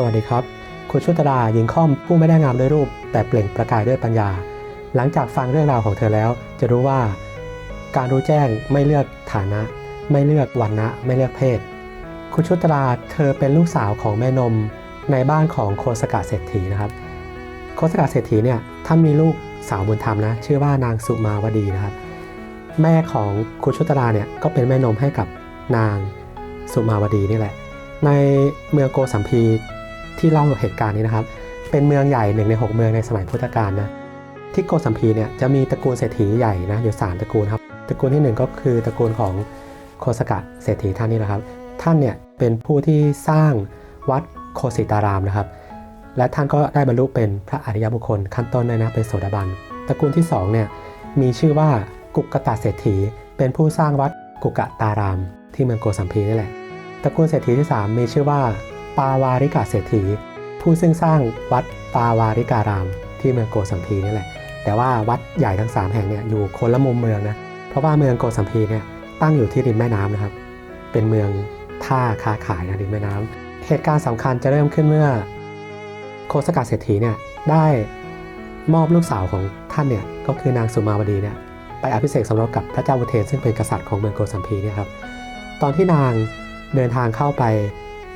สวัสดีครับ คุณชุตราหญิงค่อมผู้ไม่ได้งามด้วยรูป แต่เปล่งประกายด้วยปัญญา หลังจากฟังเรื่องราวของเธอแล้ว จะรู้ว่า การรู้แจ้งไม่เลือกฐานะ ไม่เลือกวันนะไม่เลือกเพศ คุณชุตราเธอเป็นลูกสาวของแม่นมในบ้านของโคสกะเศรษฐีนะครับ โคสกะเศรษฐีเนี่ยท่านมีลูกสาวบุญธรรมนะชื่อว่านางสุมาวดีนะครับ แม่ของคุณชุตราเนี่ยก็เป็นแม่นมให้กับนางสุมาวดีนี่แหละ ในเมืองโกสัมพี ที่เล่าเหตุการณ์นี้นะครับ เป็นเมืองใหญ่หนึ่งใน 6 เมืองในสมัยพุทธกาลนะที่โกสัมพีเนี่ยจะมีตระกูลเศรษฐีใหญ่นะอยู่3ตระกูลครับตระกูลที่ 1 ก็คือตระกูลของโคสกะเศรษฐีท่านนี้แหละครับ ท่านเนี่ยเป็นผู้ที่สร้างวัดโคสิตารามนะครับ และท่านก็ได้บรรลุเป็นพระอริยบุคคลขั้นต้นเลยนะเป็นโสดาบันตระกูลที่2เนี่ยมีชื่อว่ากุกกตาเศรษฐี เป็นผู้สร้างวัดกุกกตาราม ที่เมืองโกสัมพีนี่แหละตระกูลเศรษฐีที่ 3 มีชื่อว่า ปาวาริกาเศรษฐีผู้ซึ่งสร้างวัดปาวาริการาม ที่เมืองโกสัมพีนี่แหละ แต่ว่าวัดใหญ่ทั้ง 3 แห่งเนี่ยอยู่คนละมุมเมืองนะ เพราะว่าเมืองโกสัมพีเนี่ยตั้งอยู่ที่ริมแม่น้ำนะครับ เป็นเมืองท่าค้าขายนะริมแม่น้ำเหตุการณ์สำคัญจะเริ่มขึ้นเมื่อ โคสกาเศรษฐีเนี่ยได้มอบลูกสาวของท่านเนี่ยก็คือนางสุมาวดีเนี่ยไปอภิเษกสมรสกับพระเจ้าอุเทนซึ่งเป็นกษัตริย์ของเมืองโกสัมพีเนี่ยครับ ตอนที่นางเดินทางเข้าไป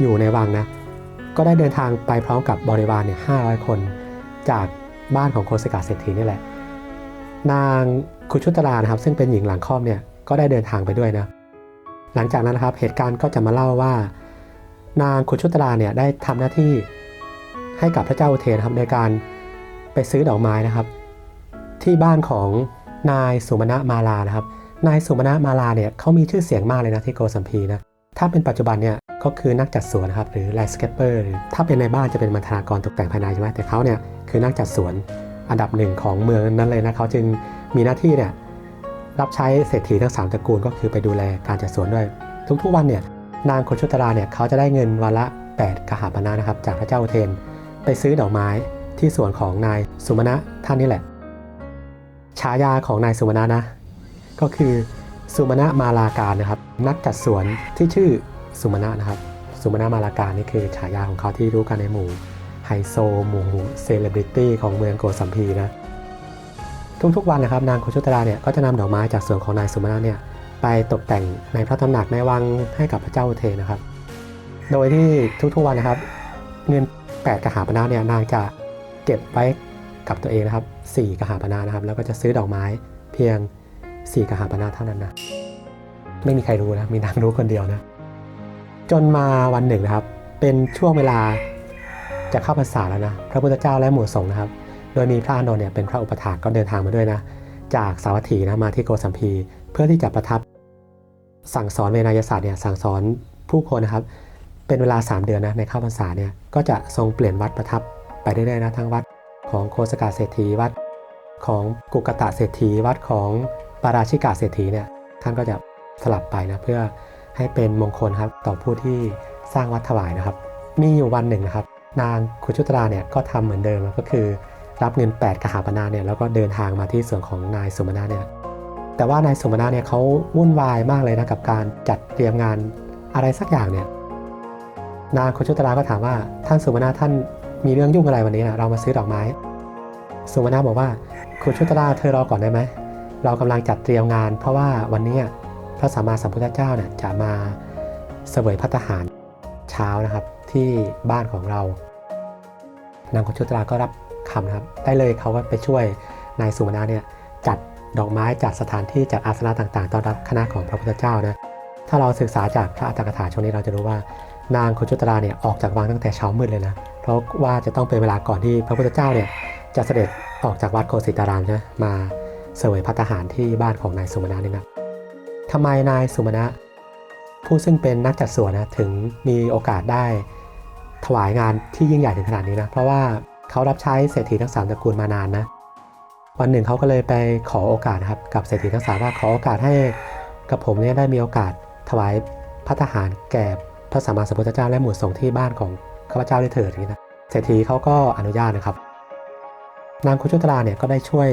อยู่ในวังนะ ก็ได้เดินทางไปพร้อมกับบริวารเนี่ยห้าร้อยคน จากบ้านของโคสกาเศรษฐีนี่แหละ นางคุชุตรานะครับ ซึ่งเป็นหญิงหลังคอมเนี่ยก็ได้เดินทางไปด้วยนะหลังจากนั้นนะครับเหตุการณ์ก็จะมาเล่าว่า นางคุชุตราเนี่ยได้ทำหน้าที่ให้กับพระเจ้าอุเทนนะครับในการไปซื้อดอกไม้นะครับ ที่บ้านของนายสุมาณะมาลานะครับ นายสุมาณะมาลาเนี่ยเขามีชื่อเสียงมากเลยนะที่โกสัมพีนะ ถ้าเป็นปัจจุบันเนี่ยก็คือนักจัดสวนนะครับหรือ landscaper หรือถ้าเป็นในบ้านจะเป็นบรรณากรตกแต่งภายในใช่ไหมแต่เขาเนี่ยคือนักจัดสวนอันดับหนึ่งของเมืองนั้นเลยนะเขาจึงมีหน้าที่เนี่ยรับใช้เศรษฐีทั้งสามตระกูลก็คือไปดูแลการจัดสวนด้วย ทุกๆวันเนี่ยนางโคชุตราเนี่ยเขาจะได้เงินวันละ 8 กหาปณะนะครับจากพระเจ้าอุเทน ไปซื้อดอกไม้ที่สวนของนายสุมาณะท่านนี่แหละฉายาของนายสุมาณะนะ ก็คือ สุมาณะมาลาการนะครับ นักจัดสวนที่ชื่อสุมาณะนะครับ สุมาณะมาลาการนี่คือฉายาของเขาที่รู้กันในหมู่ไฮโซหมู่เซเลบริตี้ของเมืองโกสัมพีนะทุกๆวันนะครับนางโคชุตราเนี่ยก็จะนำดอกไม้จากสวนของนายสุมาณะเนี่ยไปตกแต่งในพระตำหนักในวังให้กับพระเจ้าเทนนะครับ โดยที่ทุกๆวันนะครับ เงิน8กหาปณะเนี่ยนางจะเก็บไว้กับตัวเองนะครับ4กหาปณะนะครับ แล้วก็จะซื้อดอกไม้เพียง 4กหาปณะเท่านั้นนะไม่มีใครรู้นะมีนางรู้คนเดียวนะ จนมาวันหนึ่งนะครับ เป็นช่วงเวลาจะเข้าพรรษาแล้วนะ พระพุทธเจ้าและหมู่สงฆ์นะครับ โดยมีพระอานนท์เนี่ยเป็นพระอุปถากก็เดินทางมาด้วยนะ จากสาวัตถีนะมาที่โกสัมพี เพื่อที่จะประทับสั่งสอนเวนยศาสตร์เนี่ยสั่งสอนผู้คนนะครับ เป็นเวลา 3 เดือนนะในเข้าพรรษาเนี่ยก็จะทรงเปลี่ยนวัดประทับไปเรื่อยๆนะทั้งวัดของโคสกาเศรษฐีวัดของกุกตะเศรษฐีวัดของ ปาราชิกาเศรษฐีเนี่ยท่านก็จะสลับไปนะเพื่อให้เป็นมงคลครับต่อผู้ที่สร้างวัดถวายนะครับ มีอยู่วันหนึ่งนะครับ นางคุชุตราเนี่ยก็ทำเหมือนเดิมก็คือ รับเงิน 8 กหาปณะเนี่ยแล้วก็เดินทางมาที่ส่วนของนายสุมาณะเนี่ยแต่ว่านายสุมาณะเนี่ยเขาวุ่นวายมากเลยนะกับการจัดเตรียมงานอะไรสักอย่างเนี่ยนางโคชุตราก็ถามว่าท่านสุมาณะท่านมีเรื่องยุ่งอะไรวันนี้นะเรามาซื้อดอกไม้สุมาณะบอกว่าโคชุตราเธอรอก่อนได้ไหม เรากำลังจัดเตรียมงาน เพราะว่าวันนี้พระสัมมาสัมพุทธเจ้าเนี่ยจะมาเสวยพัตตาหารเช้านะครับที่บ้านของเรา นางโคชุตราก็รับคำนะครับ ได้เลยเขาก็ไปช่วยนายสุมาณเนี่ยจัดดอกไม้จัดสถานที่จัดอาสนะต่างๆต้อนรับคณะของพระพุทธเจ้านะถ้าเราศึกษาจากพระอัตถกถาช่วงนี้เราจะรู้ว่านางโคชุตราเนี่ยออกจากวังตั้งแต่เช้ามืดเลยนะ เพราะว่าจะต้องเป็นเวลาก่อนที่พระพุทธเจ้าเนี่ยจะเสด็จออกจากวัดโคสิตารามใช่ไหมมา เสวยพัตตาหารที่บ้านของนายสุมาณะนี่นะทำไมนายสุมาณะผู้ซึ่งเป็นนักจัดสวนนะถึงมีโอกาสได้ถวายงานที่ยิ่งใหญ่ถึงขนาดนี้นะ เพราะว่าเขารับใช้เศรษฐีทั้งสามตระกูลมานานนะ วันหนึ่งเขาก็เลยไปขอโอกาสครับกับเศรษฐีทั้งสามว่าขอโอกาสให้กับผมเนี่ยได้มีโอกาสถวายพัตตาหารแก่พระสัมมาสัมพุทธเจ้าและหมู่สงฆ์ที่บ้านของข้าพเจ้าได้เถิดอย่างนี้นะเศรษฐีเขาก็อนุญาตนะครับ นางคุชุตราเนี่ยก็ได้ช่วย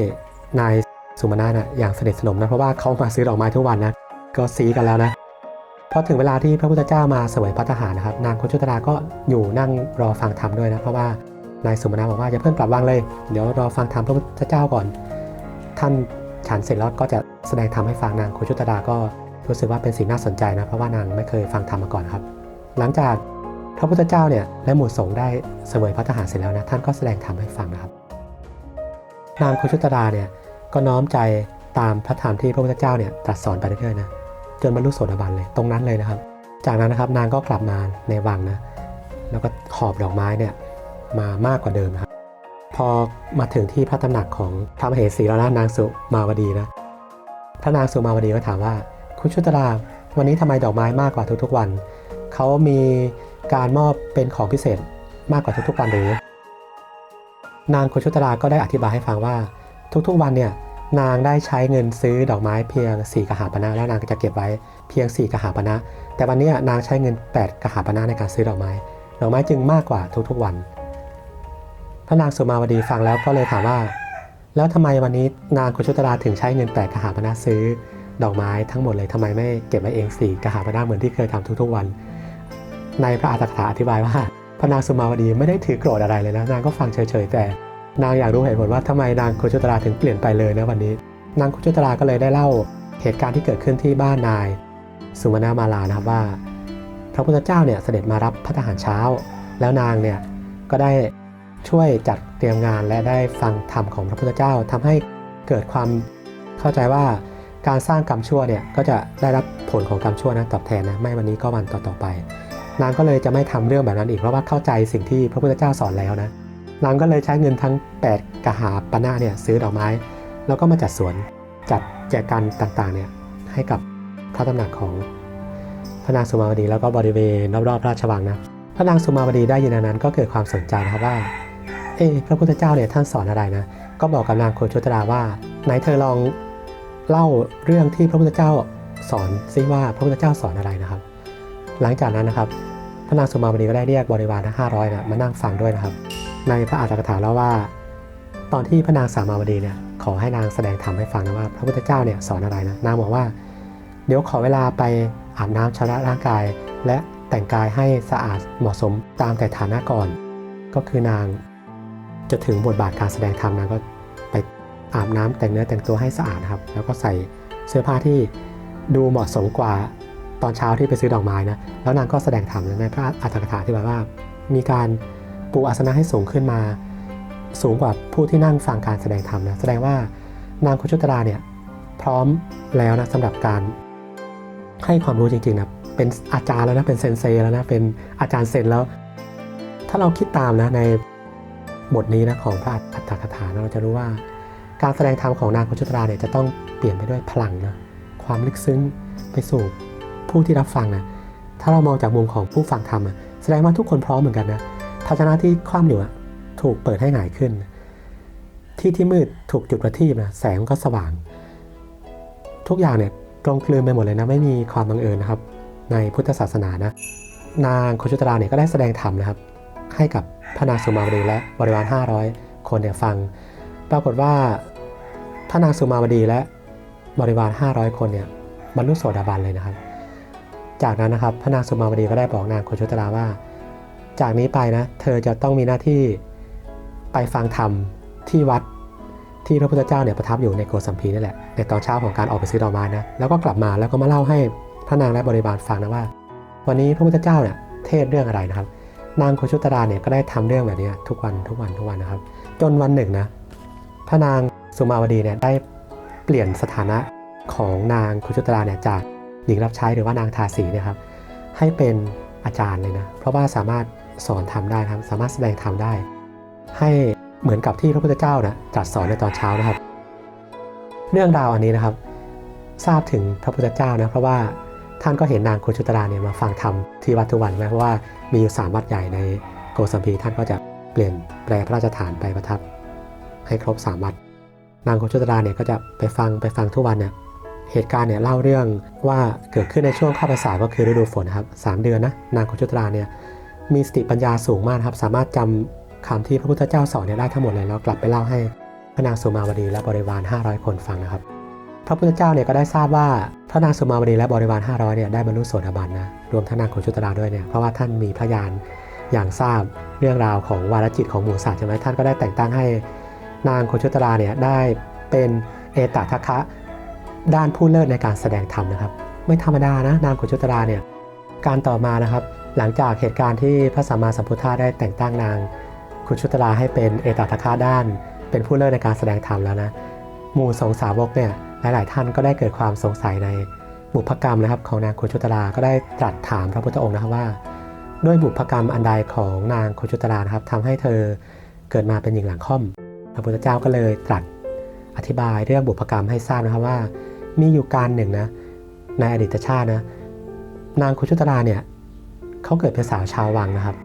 นาย สุมาณะนะอย่างสนิทสนมนะเพราะว่าเขามาซื้อดอกไม้ทุกวันนะก็ซีกันแล้วนะพอถึงเวลาที่พระพุทธเจ้ามาเสวยพัฒหารนะครับ นางคุชุตราก็อยู่นั่งรอฟังธรรมด้วยนะเพราะว่านายสุมาณะบอกว่าอย่าเพิ่งกลับวังเลย เดี๋ยวรอฟังธรรมพระพุทธเจ้าก่อน ท่านฉันเสร็จแล้วก็จะแสดงธรรมให้ฟังนางคุชุตราก็รู้สึกว่าเป็นสิ่งน่าสนใจนะเพราะว่านางไม่เคยฟังธรรมมาก่อนครับ หลังจากพระพุทธเจ้าเนี่ยและหมู่สงฆ์ได้เสวยพัฒหารเสร็จแล้วนะท่านก็แสดงธรรมให้ฟังนะครับนางคุชุตราเนี่ย ก็น้อมใจตามพระธรรมที่พระพุทธเจ้าเนี่ยตรัสสอนไปเรื่อยๆนะจนบรรลุโสดาบันเลยตรงนั้นเลยนะครับ จากนั้นนะครับนางก็กลับมาในวังนะแล้วก็หอบดอกไม้เนี่ยมามากกว่าเดิมนะครับ พอมาถึงที่พระตำหนักของพระมเหสีแล้วนะนางสุมาวดีนะพระนางสุมาวดีก็ถามว่า คุณชุตราวันนี้ทำไมดอกไม้มากกว่าทุกๆวัน เขามีการมอบเป็นของพิเศษมากกว่าทุกๆวันหรือนางคุณชุตราก็ได้อธิบายให้ฟังว่า ทุกๆวันเนี่ยนางได้ใช้เงินซื้อดอกไม้เพียง 4 กหาปณะแล้วนางก็จะเก็บไว้เพียง 4 กหาปณะแต่วันนี้นางใช้เงิน 8 กหาปณะในการซื้อดอกไม้ ดอกไม้จึงมากกว่าทุกๆวันพระนางสุมาวดีฟังแล้วก็เลยถามว่า แล้วทำไมวันนี้นางคุชุตราถึงใช้เงิน 8 กหาปณะซื้อ ดอกไม้ทั้งหมดเลยทำไมไม่เก็บไว้เองสี่กหาปณะเหมือนที่เคยทำทุกๆวัน ในพระอาตถกถาอธิบายว่าพระนางสุมาวดีไม่ได้ถือโกรธอะไรเลยนะนางก็ฟังเฉยๆแต่ นางอยากรู้เหตุผลว่าทำไมนางคุชุตราถึงเปลี่ยนไปเลยนะวันนี้ นางคุชุตราก็เลยได้เล่าเหตุการณ์ที่เกิดขึ้นที่บ้านนาย สุมาณามาลานะครับว่า พระพุทธเจ้าเนี่ยเสด็จมารับพระทหารเช้า แล้วนางเนี่ยก็ได้ช่วยจัดเตรียมงานและได้ฟังธรรมของพระพุทธเจ้าทำให้เกิดความเข้าใจว่าการสร้างกรรมชั่วเนี่ยก็จะได้รับผลของกรรมชั่วนั้นตอบแทนนะไม่วันนี้ก็วันต่อๆไป นางก็เลยจะไม่ทำเรื่องแบบนั้นอีกเพราะว่าเข้าใจสิ่งที่พระพุทธเจ้าสอนแล้วนะ นางก็เลยใช้เงินทั้ง 8กหาปณะเนี่ยซื้อดอกไม้ แล้วก็มาจัดสวนจัดแจกันต่างๆเนี่ยให้กับพระตำหนักของพระนางสุมาวดีแล้วก็บริเวณรอบๆราชวังนะพระนางสุมาวดีได้ยินอันนั้นก็เกิดความสนใจนะครับว่าเอ๊พระพุทธเจ้าเนี่ยท่านสอนอะไรนะ ก็บอกกับนางโคชุตราว่าไหนเธอลองเล่าเรื่องที่พระพุทธเจ้าสอนซิว่าพระพุทธเจ้าสอนอะไรนะครับ หลังจากนั้นนะครับ พระนางสุมาวดีก็ได้เรียกบริวารทั้ง500นะมานั่งฟังด้วยนะครับ ในพระอาตถกถาเล่าว่า ตอนที่พระนางสามาวดีเนี่ยขอให้นางแสดงธรรมให้ฟังนะว่า พระพุทธเจ้าเนี่ยสอนอะไรนะนางบอกว่า เดี๋ยวขอเวลาไปอาบน้ำชำระร่างกาย และแต่งกายให้สะอาดเหมาะสมตามแต่ฐานะก่อน ก็คือนางจะถึงบทบาทการแสดงธรรมนางก็ไปอาบน้ำแต่งเนื้อแต่งตัวให้สะอาดครับ แล้วก็ใส่เสื้อผ้าที่ดูเหมาะสมกว่า ตอนเช้าที่ไปซื้อดอกไม้นะ แล้วนางก็แสดงธรรมในพระอัตถกถาที่แบบว่า มีการปูอาสนะให้สูงขึ้นมา สูงกว่าผู้ที่นั่งฟังการแสดงธรรมนะ แสดงว่านางคุชุตราเนี่ยพร้อมแล้วนะสำหรับการให้ความรู้จริงๆนะ เป็นอาจารย์แล้วนะ เป็นเซนเซแล้วนะ เป็นอาจารย์เซนแล้ว ถ้าเราคิดตามนะในบทนี้นะของพระอัตถกถานะเราจะรู้ว่า การแสดงธรรมของนางคุชุตราเนี่ยจะต้องเปลี่ยนไปด้วยพลังนะ ความลึกซึ้งไปสู่ ผู้ที่รับฟังนะถ้าเรามองจากมุมของผู้ฟังธรรมอะแสดงว่าทุกคนพร้อมเหมือนกันนะภาชนะที่คว่ำอยู่ถูกเปิดให้หงายขึ้น ที่ที่มืดถูกจุดประทีปนะแสงก็สว่าง ทุกอย่างเนี่ยตรงกลืนไปหมดเลยนะไม่มีความบังเอิญนะครับ ในพุทธศาสนานะนางโคชุตราเนี่ยก็ได้แสดงธรรมนะครับ ให้กับพระนางสุมาวดีและบริวาร 500 คนเนี่ยฟัง ปรากฏว่าพระนางสุมาวดีและบริวาร 500 คนเนี่ยบรรลุโสดาบันเลยนะครับ จากนั้นนะครับพระนางสุมาวดีก็ได้บอกนางโคชุตราว่า จากนี้ไปนะ เธอจะต้องมีหน้าที่ไปฟังธรรมที่วัดที่พระพุทธเจ้าเนี่ยประทับอยู่ในโกสัมพีนี่แหละในตอนเช้าของการออกไปซื้อดอกไม้นะแล้วก็กลับมาแล้วก็มาเล่าให้พระนางและบริบาลฟังนะว่า วันนี้พระพุทธเจ้าเนี่ยเทศเรื่องอะไรนะครับ นางโคชุตราเนี่ยก็ได้ทำเรื่องแบบนี้ทุกวันทุกวันทุกวันนะครับ จนวันหนึ่งนะพระนางสุมาวดีเนี่ยได้เปลี่ยนสถานะของนางโคชุตราเนี่ยจาก หญิงรับใช้หรือว่านางทาสีเนะครับ ให้เป็นอาจารย์เลยนะ เพราะว่าสามารถสอนทำได้ครับสามารถแสดงธรรมได้ ให้เหมือนกับที่พระพุทธเจ้านะตรัสสอนในตอนเช้านะครับ เรื่องราวอันนี้นะครับ ทราบถึงพระพุทธเจ้านะเพราะว่าท่านก็เห็นนางโคชุตราเนี่ยมาฟังธรรมที่วัดทุกวันนะเพราะว่ามีอยู่สามวัดใหญ่ในโกสัมพีท่านก็จะเปลี่ยนแปลพระราชฐานไปประทับ ให้ครบสามวัดนางโคชุตราเนี่ยก็จะไปฟังไปฟังทุกวันเนี่ย เหตุการณ์เนี่ยเล่าเรื่องว่าเกิดขึ้นในช่วงข้าพรรษาก็คือฤดูฝนครับสามเดือนนะนางโคชุตราเนี่ยมีสติปัญญาสูงมากครับ สามารถจำคำที่พระพุทธเจ้าสอนเนี่ยได้ทั้งหมดเลยแล้วกลับไปเล่าให้พระนางสุมาวดีและบริวาร 500 คนฟังนะครับ พระพุทธเจ้าเนี่ยก็ได้ทราบว่าพระนางสุมาวดีและบริวาร 500เนี่ยได้บรรลุโสดาบันนะรวมทั้งนางโคชุตราด้วยเนี่ยเพราะว่าท่านมีพระญาณอย่างทราบเรื่องราวของวารจิตของหมูสัตว์ใช่ไหมท่านก็ได้แต่งตั้งให้นางโคชุตราเนี่ยได้เป็นเอตทัคคะ ด้านผู้เลิศในการแสดงธรรมนะครับ ไม่ธรรมดานะนางโคชุตราเนี่ยการต่อมานะครับ หลังจากเหตุการณ์ที่พระสัมมาสัมพุทธะได้แต่งตั้งนางคุชุตราให้เป็นเอตทัคคะด้าน เป็นผู้เลิศในการแสดงธรรมแล้วนะหมู่สงสาวกเนี่ยหลาย ๆ ท่านก็ได้เกิดความสงสัยในบุพกรรมนะครับของนางคุชุตราก็ได้ตรัสถามพระพุทธองค์นะครับว่า ด้วยบุพกรรมอันใดของนางคุชุตรานะครับทำให้เธอเกิดมาเป็นหญิงหลังค่อม พระพุทธเจ้าก็เลยตรัสอธิบายเรื่องบุพกรรมให้ทราบนะครับว่า มีอยู่การหนึ่งนะในอดีตชาตินะนางคุชุตราเนี่ยเขาเกิดเป็นสาวชาววังนะครับ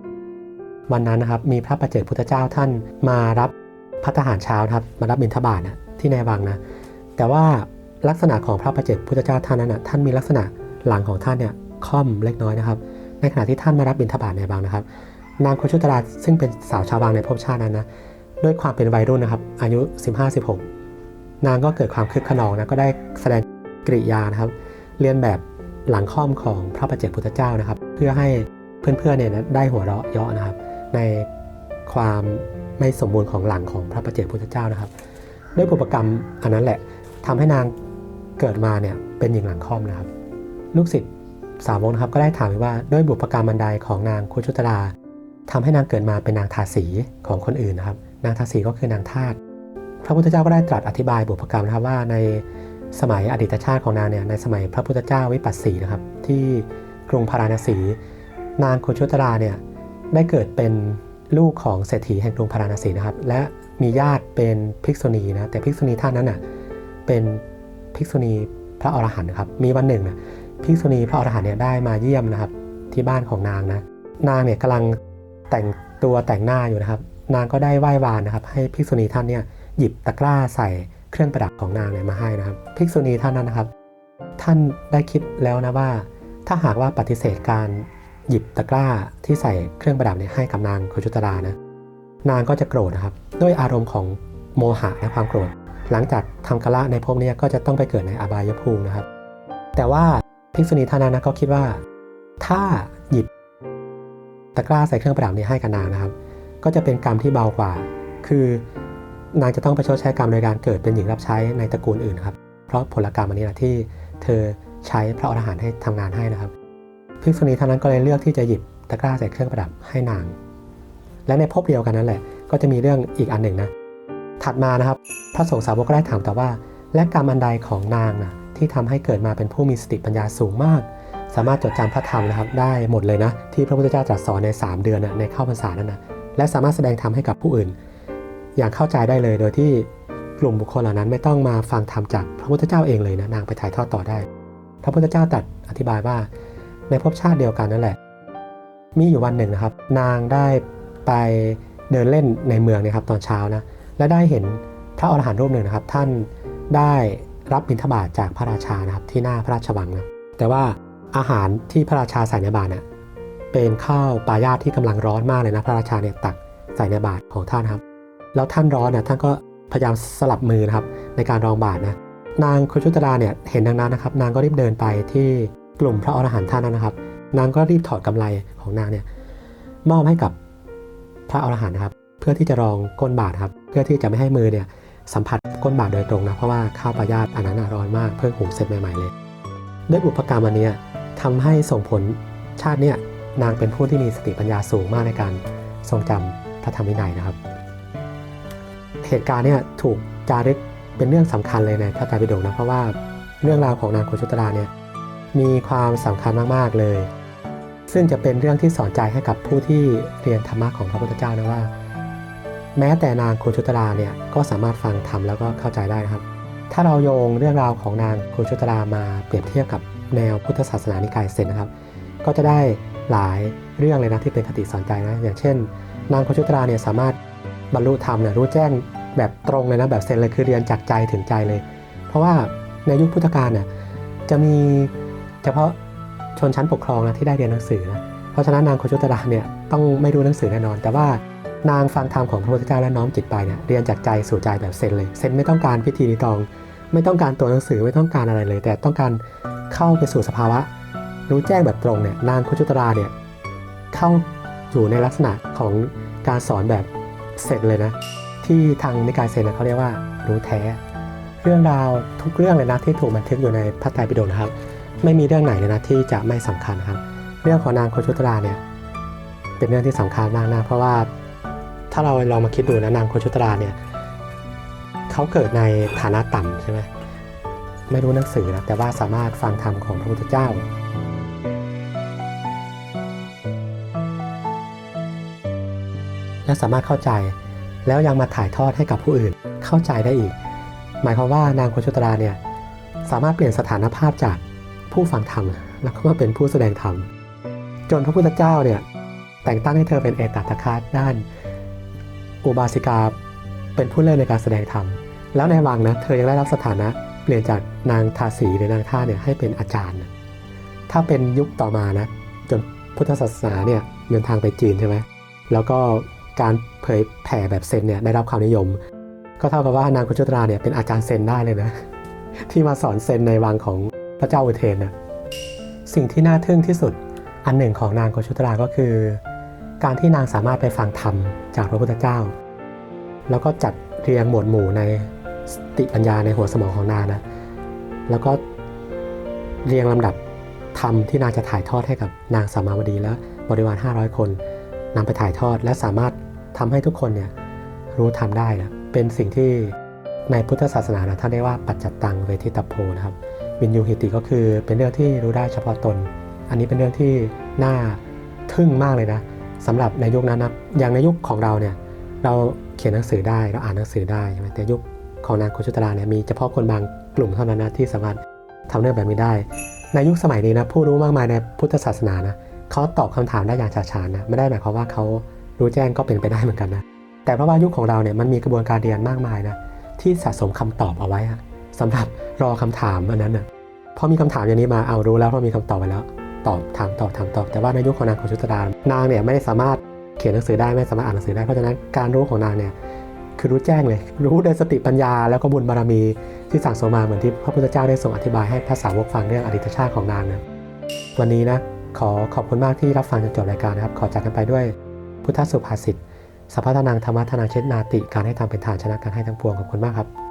วันนั้นนะครับมีพระประเจกพุทธเจ้าท่านมารับพัฒหารเช้านะครับมารับบิณฑบาตนะที่ในวังนะแต่ว่าลักษณะของพระประเจกพุทธเจ้าท่านนั้นนะท่านมีลักษณะหลังของท่านเนี่ยค่อมเล็กน้อยนะครับ ในขณะที่ท่านมารับบิณฑบาตในวังนะครับ นางโคชุตราซึ่งเป็นสาวชาววังในภพชาตินั้นนะด้วยความเป็นวัยรุ่นนะครับ อายุ 15-16 นางก็เกิดความคึกขนองนะก็ได้แสดงกริยานะครับ เรียนแบบหลังค่อมของพระประเจกพุทธเจ้านะครับ เพื่อให้เพื่อนๆเนี่ยนะได้หัวเราะเยาะนะครับ ในความไม่สมบูรณ์ของหลังของพระประเจกพุทธเจ้านะครับ ด้วยบุพกรรมอันนั้นแหละทำให้นางเกิดมาเนี่ยเป็นหญิงหลังค่อมนะครับ ลูกศิษย์สาวกนะครับก็ได้ถามว่าด้วยบุพกรรมบันไดของนางคุชุตราทำให้นางเกิดมาเป็นนางทาสีของคนอื่นนะครับ นางทาสีก็คือนางทาส พระพุทธเจ้าก็ได้ตรัสอธิบายบุพกรรมนะครับว่าในสมัยอดีตชาติของนางเนี่ยในสมัยพระพุทธเจ้าวิปัสสีนะครับ ที่กรุงพาราณสี นางคุชุตราเนี่ยได้เกิดเป็นลูกของเศรษฐีแห่งกรุงพาราณสีนะครับ และมีญาติเป็นภิกษุณีนะแต่ภิกษุณีท่านนั้นน่ะเป็นภิกษุณีพระอรหันต์ครับมีวันหนึ่งนะภิกษุณีพระอรหันต์เนี่ยได้มาเยี่ยมนะครับที่บ้านของนางนะนางเนี่ยกำลังแต่งตัวแต่งหน้าอยู่นะครับ นางก็ได้ไหว้วานนะครับ ให้ภิกษุณีท่านเนี่ย หยิบตะกร้าใส่เครื่องประดับของนางเนี่ยมาให้นะครับ ภิกษุณีท่านนั้นนะครับ ท่านได้คิดแล้วนะว่า ถ้าหากว่าปฏิเสธการหยิบตะกร้าที่ใส่เครื่องประดับเนี่ยให้กับนางโคชุตรานะนางก็จะโกรธนะครับ ด้วยอารมณ์ของโมหะและความโกรธ หลังจากทำกะละในภพนี้ก็จะต้องไปเกิดในอบายภูมินะครับ แต่ว่าภิกษุณีท่านนั้นนะก็คิดว่า ถ้าหยิบตะกร้าใส่เครื่องประดับนี้ให้กับนางนะครับ ก็จะเป็นกรรมที่เบากว่า คือ นางจะต้องไปชดใช้กรรมโดยการเกิดเป็นหญิงรับใช้ในตระกูลอื่นครับเพราะผลกรรมอันนี้แหละที่เธอใช้พระอรหันต์ให้ทำงานให้นะครับภิกษุณีท่านนั้นก็เลยเลือกที่จะหยิบตะกร้าใส่เครื่องประดับให้นาง และในภพเดียวกันนั่นแหละ ก็จะมีเรื่องอีกอันหนึ่งนะถัดมานะครับ พระสงฆ์สาวกก็ได้ถามต่อว่า และกรรมอันใดของนางนะที่ทำให้เกิดมาเป็นผู้มีสติปัญญาสูงมาก สามารถจดจำพระธรรมนะครับ ได้หมดเลยนะ ที่พระพุทธเจ้าตรัสสอนใน 3 เดือนนะในเข้าพรรษานั้นนะและสามารถแสดงธรรมให้กับผู้อื่น อย่างเข้าใจได้เลยโดยที่กลุ่มบุคคลเหล่านั้นไม่ต้องมาฟังธรรมจากพระพุทธเจ้าเองเลยนะนางไปถ่ายทอดต่อได้ พระพุทธเจ้าตรัสอธิบายว่าในภพชาติเดียวกันนั่นแหละ มีอยู่วันหนึ่งนะครับ นางได้ไปเดินเล่นในเมืองนะครับตอนเช้านะและได้เห็นพระอรหันต์รูปหนึ่งนะครับ ท่านได้รับบิณฑบาตจากพระราชานะครับที่หน้าพระราชวังนะแต่ว่าอาหารที่พระราชาใส่ในบาตรเนี่ยเป็นข้าวปลายาตที่กำลังร้อนมากเลยนะพระราชาเนี่ยตักใส่ในบาตรของท่านครับ แล้วท่านร้อนนะท่านก็พยายามสลับมือนะครับในการรองบาตรนะนางคุชุตราเนี่ยเห็นดังนั้นนะครับ นางก็รีบเดินไปที่กลุ่มพระอรหันต์ท่านนั้นนะครับ นางก็รีบถอดกำไรของนางเนี่ยมอบให้กับพระอรหันต์นะครับ เพื่อที่จะรองก้นบาตรครับ เพื่อที่จะไม่ให้มือเนี่ยสัมผัสก้นบาตรโดยตรงนะเพราะว่าข้าวปลายาตอันนั้นร้อนมากเพิ่งหุงเสร็จใหม่ๆเลยด้วยบุพกรรมอันนี้ทำให้ส่งผลชาติเนี่ยนางเป็นผู้ที่มีสติปัญญาสูงมากในการทรงจำพระธรรมวินัยนะครับ เหตุการณ์เนี่ยถูกจารึกเป็นเรื่องสำคัญเลยในพระไตรปิฎกนะเพราะว่าเรื่องราวของนางโคชุตราเนี่ยมีความสำคัญมากๆเลย ซึ่งจะเป็นเรื่องที่สอนใจให้กับผู้ที่เรียนธรรมะของพระพุทธเจ้านะว่า แม้แต่นางโคชุตราเนี่ยก็สามารถฟังธรรมแล้วก็เข้าใจได้นะครับ ถ้าเราโยงเรื่องราวของนางโคชุตรามาเปรียบเทียบกับแนวพุทธศาสนานิกายเซนนะครับ ก็จะได้หลายเรื่องเลยนะที่เป็นคติสอนใจนะอย่างเช่น นางโคชุตราเนี่ยสามารถบรรลุธรรมเนี่ยรู้แจ้ง แบบตรงเลยนะแบบเซนเลยคือเรียนจากใจถึงใจเลย เพราะว่าในยุคพุทธกาลเนี่ยจะมีเฉพาะชนชั้นปกครองนะที่ได้เรียนหนังสือนะเพราะฉะนั้นนางโคชุตราเนี่ยต้องไม่รู้หนังสือแน่นอน แต่ว่านางฟังธรรมของพระพุทธเจ้าและน้อมจิตไปเนี่ยเรียนจากใจสู่ใจแบบเซนเลยเซนไม่ต้องการพิธีรีตอง ไม่ต้องการตัวหนังสือไม่ต้องการอะไรเลย แต่ต้องการเข้าไปสู่สภาวะ รู้แจ้งแบบตรงเนี่ยนางโคุชุตราเนี่ยเข้าอยู่ในลักษณะของการสอนแบบเสร็จเลยนะ ที่ทางนิกายเซนเขาเรียกว่ารู้แท้ เรื่องราวทุกเรื่องเลยนะที่ถูกบันทึกอยู่ในพระไตรปิฎกนะครับ ไม่มีเรื่องไหนเลยนะที่จะไม่สำคัญครับ เรื่องของนางโคชุตราเนี่ยเป็นเรื่องที่สำคัญมากนะเพราะว่าถ้าเราลองมาคิดดูนะนางโคชุตราเนี่ยเขาเกิดในฐานะต่ำใช่ไหมไม่รู้หนังสือนะแต่ว่าสามารถฟังธรรมของพระพุทธเจ้าและสามารถเข้าใจ แล้วยังมาถ่ายทอดให้กับผู้อื่นเข้าใจได้อีก หมายความว่านางโคชุตราเนี่ยสามารถเปลี่ยนสถานภาพจากผู้ฟังธรรมแล้วก็มาเป็นผู้แสดงธรรมจนพระพุทธเจ้าเนี่ยแต่งตั้งให้เธอเป็นเอตตะคาด้าน อุบาสิกาเป็นผู้เล่นในการแสดงธรรม แล้วในวังนะเธอยังได้รับสถานะเปลี่ยนจากนางทาสีหรือนางท่าเนี่ยให้เป็นอาจารย์ ถ้าเป็นยุคต่อมานะจนพุทธศาสนาเนี่ยเดินทางไปจีนใช่ไหมแล้วก็ การเผยแผ่แบบเซนเนี่ยได้รับความนิยม ก็เท่ากับว่านางคุชุตราเนี่ยเป็นอาจารย์เซนได้เลยนะ ที่มาสอนเซนในวังของพระเจ้าอุเทนนะสิ่งที่น่าทึ่งที่สุดอันหนึ่งของนางโกชุตราก็คือ การที่นางสามารถไปฟังธรรมจากพระพุทธเจ้า แล้วก็จัดเรียงหมวดหมู่ในสติปัญญาในหัวสมองของนางนะแล้วก็เรียงลำดับธรรมที่นางจะถ่ายทอดให้กับนางสามาวดีและบริวาร 500 คนนำไปถ่ายทอดและสามารถ ทำให้ทุกคนเนี่ยรู้ทำได้นะเป็นสิ่งที่ในพุทธศาสนานะท่านเรียกว่าปัจจัตตังเวทิตาโพนะครับวินยูหิติก็คือเป็นเรื่องที่รู้ได้เฉพาะตน อันนี้เป็นเรื่องที่น่าทึ่งมากเลยนะสำหรับในยุคนั้นนะอย่างในยุคของเราเนี่ยเราเขียนหนังสือได้เราอ่านหนังสือได้ใช่ไหมแต่ยุคของนางโคชุตราเนี่ยมีเฉพาะคนบางกลุ่มเท่านั้นนะที่สามารถทำเรื่องแบบนี้ได้ ในยุคสมัยนี้นะผู้รู้มากมายในพุทธศาสนานะเขาตอบคำถามได้อย่างฉาดฉานนะไม่ได้หมายความว่าเขา รู้แจ้งก็เป็นไปได้เหมือนกันนะ แต่เพราะว่ายุคของเราเนี่ยมันมีกระบวนการเรียนมากมายนะที่สะสมคำตอบเอาไว้อะสำหรับรอคำถามอันนั้นน่ะพอมีคำถามอย่างนี้มาเอารู้แล้วพราะมีคำตอบไปแล้ว ตอบถามตอบถามตอบ แต่ว่าในยุคของนางของชุตรานางเนี่ยไม่ได้สามารถเขียนหนังสือได้ไม่สามารถอ่านหนังสือได้เพราะฉะนั้นการรู้ของนางเนี่ยคือรู้แจ้งเลย รู้โดยสติปัญญาแล้วก็บุญบารมีที่สั่งสมมาเหมือนที่พระพุทธเจ้าได้ทรงอธิบายให้ภาษาวกฟังเรื่องอดีตชาติของนางนะวันนี้นะขอขอบคุณมากที่รับฟังจนจบรายการนะครับ ขอจากกันไปด้วย พุทธสุภาษิตสัพพะนังธรรมทานังเชตนาติ การให้ทำเป็นฐานชนะการให้ทั้งปวงขอบคุณมากครับ